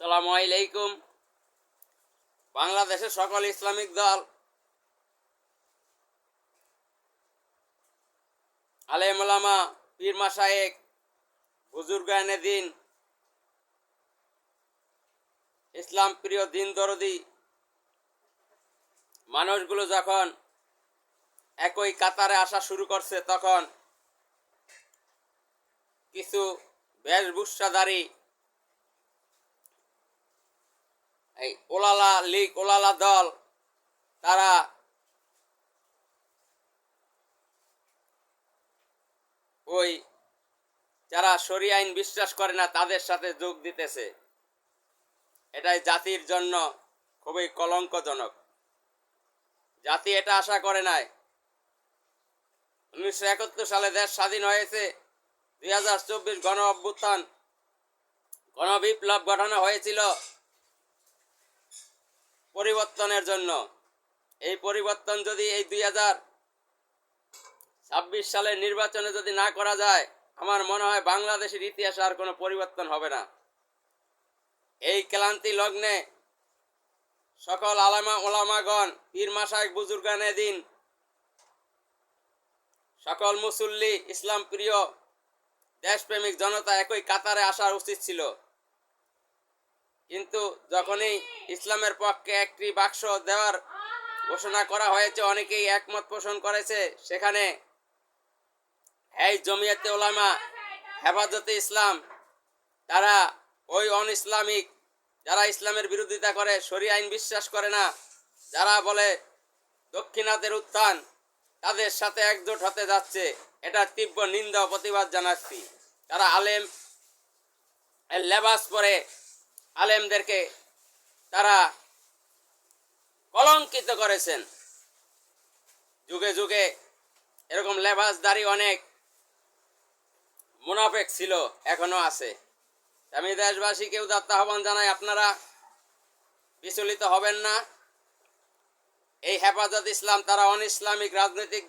সালামু আলাইকুম বাংলাদেশের সকল ইসলামিক দল, আলেমলামা, পীর মাসায়েক বুজুর্গ এনে দিন, ইসলাম প্রিয় দিন দরদি, মানুষগুলো যখন একই কাতারে আসা শুরু করছে, তখন কিছু বেশভূষাধারী এই ওলালা লীগ, ওলালা দল, তারা ওই যারা সরি আইন বিশ্বাস করে না, তাদের সাথে যোগ দিতেছে। এটাই জাতির জন্য খুবই কলঙ্কজনক। জাতি এটা আশা করে নাই। উনিশশো একাত্তর সালে দেশ স্বাধীন হয়েছে। দুই হাজার চব্বিশ গণ অভ্যুত্থান, গণবিপ্লব ঘটানো হয়েছিল। পরিবর্তনের জন্য। এই পরিবর্তন যদি এই দুই হাজার ছাব্বিশ সালের নির্বাচনে যদি না করা যায়, আমার মনে হয় বাংলাদেশের ইতিহাসে আর কোনো পরিবর্তন হবে না। এই ক্লান্তি লগ্নে সকল আলামা ওলামাগণ, পীর মাসায় বুজুর্গানে দিন সকল মুসল্লি, ইসলাম প্রিয়, দেশপ্রেমিক জনতা একই কাতারে আসা উচিত ছিল। কিন্তু যখনই ইসলামের পক্ষে একটি বাক্স দেওয়ার ঘোষণা করা হয়েছে, অনেকেই একমত পোষণ করেছে। সেখানে এই জমিয়াতে ওলামা হেফাজতে ইসলাম, তারা ওই অন ইসলামিক যারা ইসলামের বিরোধিতা করে সরি আইন বিশ্বাস করে না, যারা বলে দক্ষিণাতের উত্থান তাদের সাথে একজোট হতে যাচ্ছে, এটা তীব্র নিন্দা প্রতিবাদ জানাচ্ছি। তারা আলেম লেবাস পরে আলেমদেরকে তারা কলঙ্কিত করেছেন। যুগে যুগে এরকম লেবাসদারি অনেক মুনাফেক ছিল, এখনও আছে। আমি দেশবাসীকে উদাত্ত আহ্বান জানাই, আপনারা বিচলিত হবেন না। এই হেফাজত ইসলাম, তারা অন ইসলামিক রাজনৈতিক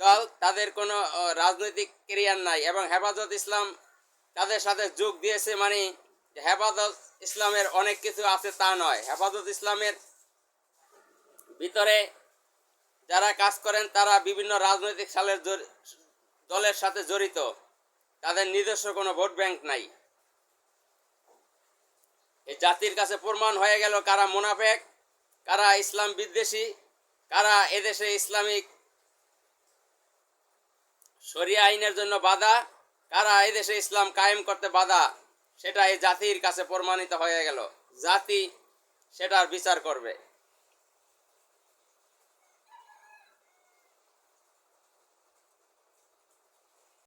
দল, তাদের কোনো রাজনৈতিক কেরিয়ার নাই। এবং হেফাজত ইসলাম তাদের সাথে যোগ দিয়েছে মানে হেফাজত ইসলামের অনেক কিছু আছে, তা নয়। হেফাজত ইসলামের ভিতরে যারা কাজ করেন, তারা বিভিন্ন রাজনৈতিক সালের দলের সাথে জড়িত। তাদের নিজস্ব কোনো ভোট ব্যাংক নাই। এই জাতির কাছে প্রমাণ হয়ে গেল কারা মুনাফেক, কারা ইসলাম বিদ্বেষী, কারা এদেশে ইসলামিক শরিয়া আইনের জন্য বাধা, কারা এদেশে ইসলাম কায়েম করতে বাধা। সেটা এই জাতির কাছে প্রমাণিত হয়ে গেল। জাতি সেটার বিচার করবে।